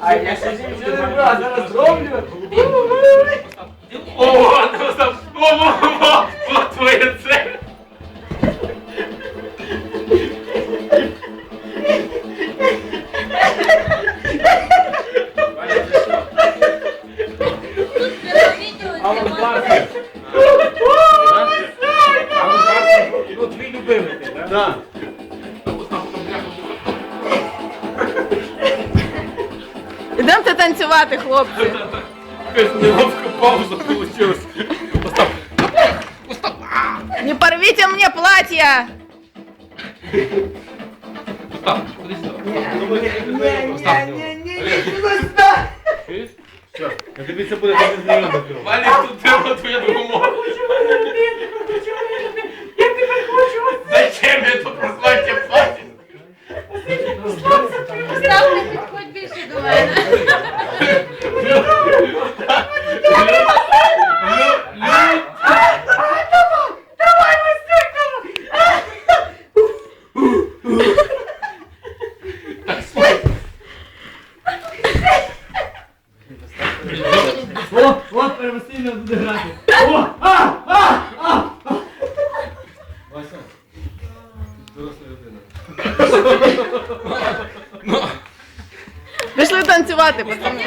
А я ще нічого не брав, зараз зроблю. О, о, там, о, о, о, о, твоє це. А Алан Паркер. Алан Паркер, ну твій любимий, ти, так? Так. Ідемте танцювати, хлопці. Якась неловка пауза получилась. Остап, Не порвите мне платье! Остап, куди сюди? Чуєш? Я тобі це буде так знайомо. Валік, тут треба підходь більше до мене. Давай быстрее. О, от первостійно буде грати. О, а, а, а. Вася, доросла людина. працювати, пацани.